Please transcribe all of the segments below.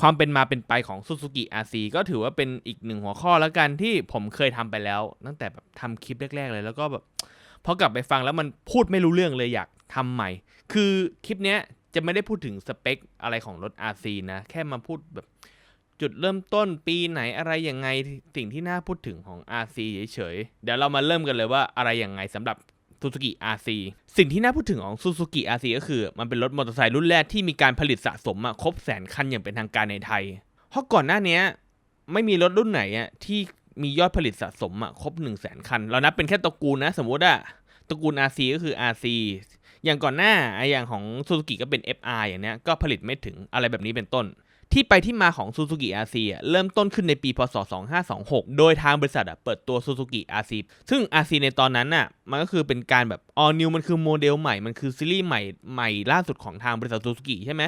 ความเป็นมาเป็นไปของ Suzuki RC ก็ถือว่าเป็นอีกหนึ่งหัวข้อแล้วกันที่ผมเคยทำไปแล้ว ตั้งแต่แบบทำคลิปแรก ๆ เลยแล้วก็แบบพอกลับไปฟังแล้วมันพูดไม่รู้เรื่องเลยอยากทำใหม่ คือคลิปเนี้ยจะไม่ได้พูดถึงสเปคอะไรของรถ RC นะ แค่มาพูดแบบจุดเริ่มต้นปีไหนอะไรยังไงสิ่งที่น่าพูดถึงของ RC เฉยๆ เดี๋ยวเรามาเริ่มกันเลยว่าอะไรยังไงสำหรับ Suzuki RC สิ่งที่น่าพูดถึงของ Suzuki RC ก็คือ มันเป็นรถมอเตอร์ไซค์รุ่นแรกที่มีการผลิตสะสมะครบแสนคันอย่างเป็นทางการในไทย เพราะก่อนหน้านี้ไม่มีรถรุ่นไหนที่มียอดผลิตสะสมะครบ1 0 0 0 0แสนคัน เรานับเป็นแค่ตระกูลนะ สมมติอะตระกูล RC ก็คือ RC อย่างก่อนหน้าไออย่างของ Suzuki ก็เป็น FR อย่างเนี้ยก็ผลิตไม่ถึงอะไรแบบนี้เป็นต้น ที่ไปที่มาของ Suzuki RC อ่เริ่มต้นขึ้นในปีพศ 2526 โดยทางบริษัทเปิดตัว Suzuki RC ซึ่ง RC ในตอนนั้นน่ะมันก็คือเป็นการแบบ all new มันคือโมเดลใหม่ มันคือซีรีส์ใหม่ใหม่ล่าสุดของทางบริษัท Suzuki ใช่ไหม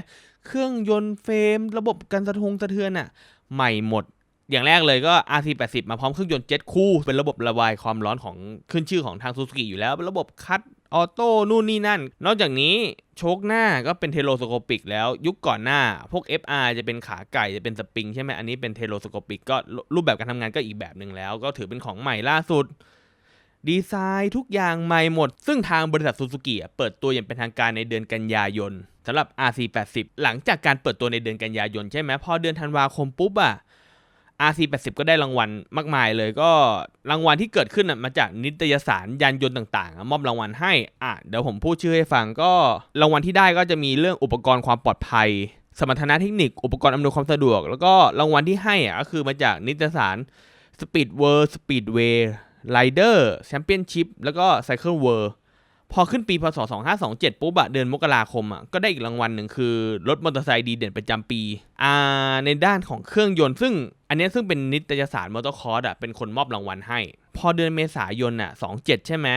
เครื่องยนต์เฟรม ระบบการสะทงสะเทือนอะใหม่หมดอย่างแรกเลยก็ RC80 มาพร้อมเครื่องยนต์เจ็ตคูลเป็นระบบระบายความร้อนของขึ้นชื่อของทาง Suzuki อยู่แล้ว เป็นระบบคัด ออโต้นู่นนี่นั่น นอกจากนี้โชคหน้าก็เป็นเทโลสโคปิกแล้วยุคก่อนหน้า พวก FR จะเป็นขาไก่จะเป็นสปริงใช่ไหมอันนี้เป็นเทโลสโคปิกก็รูปแบบการทำงานก็อีกแบบหนึ่งแล้ว ก็ถือเป็นของใหม่ล่าสุด ดีไซน์ทุกอย่างใหม่หมด ซึ่งทางบริษัทซูซูกิเปิดตัวอย่างเป็นทางการในเดือนกันยายนสำหรับ RC80 หลังจากการเปิดตัวในเดือนกันยายนใช่ไหมพอเดือนธันวาคมปุ๊บอะ RC80 ก็ได้รางวัลมากมายเลยก็รางวัลที่เกิดขึ้นมาจากนิตยสารยานยนต์ต่างๆ มอบรางวัลให้อะเดี๋ยวผมพูดชื่อให้ฟังก็รางวัลที่ได้ก็จะมีเรื่องอุปกรณ์ความปลอดภัย สมรรถนะเทคนิค อุปกรณ์อำนวยความสะดวก แล้วก็รางวัลที่ให้อะก็คือมาจากนิตยสาร Speed World Speedway Rider Championship แล้วก็ Cycle World พอขึ้นปีพศ 2527 ปุ๊บอะเดือนมกราคมอะก็ได้อีกรางวัลหนึ่งคือ รถมอเตอร์ไซค์ดีเด่นประจำปีอ่าในด้านของเครื่องยนต์ซึ่ง อันนี้ซึ่งเป็นนิตยสารมอเตอร์คอร์สอะเป็นคนมอบรางวัลให้ พอเดือนเมษายนอะ27 ใช่ไหม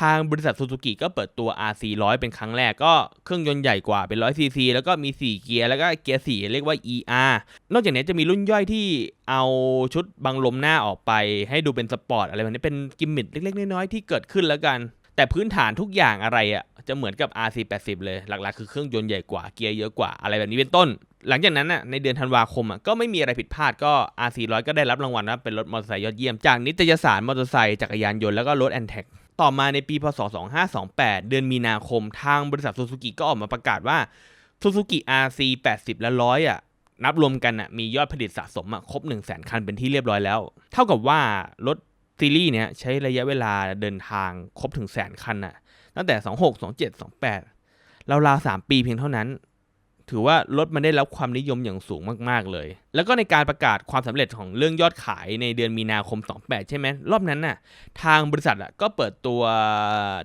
ทางบริษัทซูซูกิก็เปิดตัว RC 100 เป็นครั้งแรกก็เครื่องยนต์ใหญ่กว่าเป็น100 cc แล้วก็มี 4 เกียร์แล้วก็เกียร์4เรียกว่า ER นอกจากนี้จะมีรุ่นย่อยที่เอาชุดบังลมหน้าออกไป ให้ดูเป็นสปอร์ตอะไรแบบนี้เป็นกิมมิคเล็กๆน้อยๆที่เกิดขึ้นแล้วกันแต่พื้นฐานทุกอย่างอะไรอะ่ะจะเหมือนกับ RC80 เลย หลักๆ คือเครื่องยนต์ใหญ่กว่าเกียร์เยอะกว่าอะไรแบบนี้เป็นต้น หลังจากนั้นอะในเดือนธันวาคมอะก็ไม่มีอะไรผิดพลาดก็ R400 ก็ได้รับรางวัลนะเป็นรถมอเตอร์ไซค์ยอดเยี่ยม จากนิตยสารมอเตอร์ไซค์จักรยานยนต์แล้วก็รถแอนแท็กต่อมาในปีพศ 2528 เดือนมีนาคม ทางบริษัทซูซูกิก็ออกมาประกาศว่าซูซูกิ RC80 และ 100 อะ นับรวมกันอะมียอดผลิตสะสมอะครบ 1 0 0 0 0แคันเป็นที่เรียบร้อยแล้ว เท่ากับว่ารถซีรีส์เนี้ยใช้ระยะเวลาเดินทางครบถึงแสนคันอะตั้งแต่ 26 27 28ราวๆ3ปีเพียงเท่านั้น ถือว่า รถมันได้รับความนิยมอย่างสูงมากๆเลย แล้วก็ในการประกาศความสำเร็จของเรื่องยอดขายในเดือนมีนาคม 28 ใช่ไหมรอบนั้นน่ะทางบริษัทอะก็เปิดตัว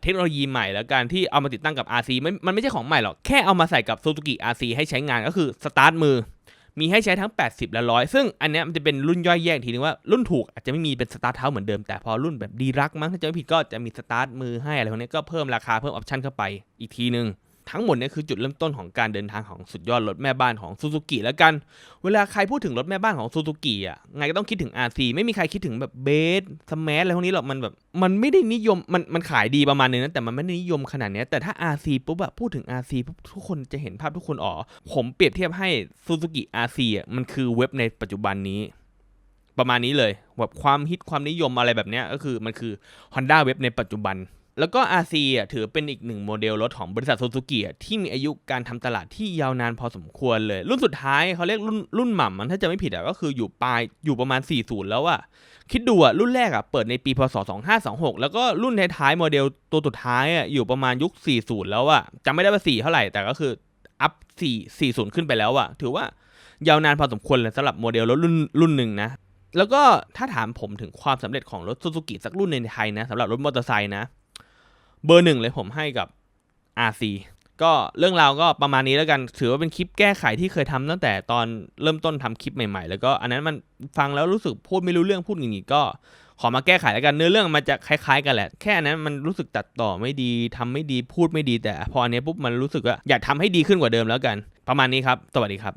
เทคโนโลยีใหม่แล้วการที่เอามาติดตั้งกับ RC มันมันไม่ใช่ของใหม่หรอก แค่เอามาใส่กับ Suzuki RC ให้ใช้งานก็คือสตาร์ทมือมีให้ใช้ทั้ง 80 และร้อยซึ่งอันนี้มันจะเป็นรุ่นย่อยแยกทีนึงว่ารุ่นถูกอาจจะไม่มีเป็นสตาร์ทเท้าเหมือนเดิมแต่พอรุ่นแบบดีรักมั้งถ้าจะไม่ผิดก็จะมีสตาร์ทมือให้อะไรพวกนี้ก็เพิ่มราคาเพิ่มออปชันเข้าไปอีกทีนึง ทั้งหมดนี้คือจุดเริ่มต้นของการเดินทางของสุดยอดรถแม่บ้านของซูซูกิแล้วกัน เวลาใครพูดถึงรถแม่บ้านของซูซูกิอะไงก็ต้องคิดถึง RC ไม่มีใครคิดถึงแบบเบสสมาร์ทอะไรพวกนี้หรอกมันแบบมันไม่ได้นิยมมันมันขายดีประมาณนึงนะแต่มันไม่ได้นิยมขนาดนี้แต่ถ้า RC ปุ๊บอะพูดถึง RC ปุ๊บทุกคนจะเห็นภาพทุกคนอ๋อผมเปรียบเทียบให้ซูซูกิ RC อะมันคือเว็บในปัจจุบันนี้ประมาณนี้เลยแบบความฮิตความนิยมอะไรแบบนี้ก็คือมันคือ Honda เว็บในปัจจุบัน แล้วก็ RC อะถือเป็นอีกหนึ่งโมเดลรถของบริษัทซูซูกิที่มีอายุการทำตลาดที่ยาวนานพอสมควรเลย รุ่นสุดท้ายเขาเรียกรุ่นรุ่นหม่ำมันถ้าจะไม่ผิดอะก็คืออยู่ปลายอยู่ประมาณ 40 แล้วอะคิดดูอะรุ่นแรกอะเปิดในปีพศ 2526 แล้วก็รุ่นท้ายๆโมเดลตัวสุดท้ายอะอยู่ประมาณยุค 40 แล้วอะจำไม่ได้ว่า4เท่าไหร่แต่ก็คืออัพ4 40 ขึ้นไปแล้วอะถือว่ายาวนานพอสมควรเลยสำหรับโมเดลรถรุ่นรุ่นหนึ่งนะแล้วก็ถ้าถามผมถึงความสำเร็จของรถซูซูกิสักรุ่นในไทยนะสำหรับรถมอเตอร์ไซค์นะ เบอร์หนึ่งเลยผมให้กับ RC ก็เรื่องราวก็ประมาณนี้แล้วกัน ถือว่าเป็นคลิปแก้ไขที่เคยทำตั้งแต่ตอนเริ่มต้นทำคลิปใหม่ๆ แล้วก็อันนั้นมันฟังแล้วรู้สึกพูดไม่รู้เรื่องพูดอย่างนี้ก็ ขอมาแก้ไขแล้วกันเนื้อเรื่องมันจะคล้ายๆ กันแหละ แค่นั้นมันรู้สึกตัดต่อไม่ดีทำไม่ดีพูดไม่ดีแต่ พออันนี้ปุ๊บมันรู้สึกว่าอยากทำให้ดีขึ้นกว่าเดิมแล้วกัน ประมาณนี้ครับ สวัสดีครับ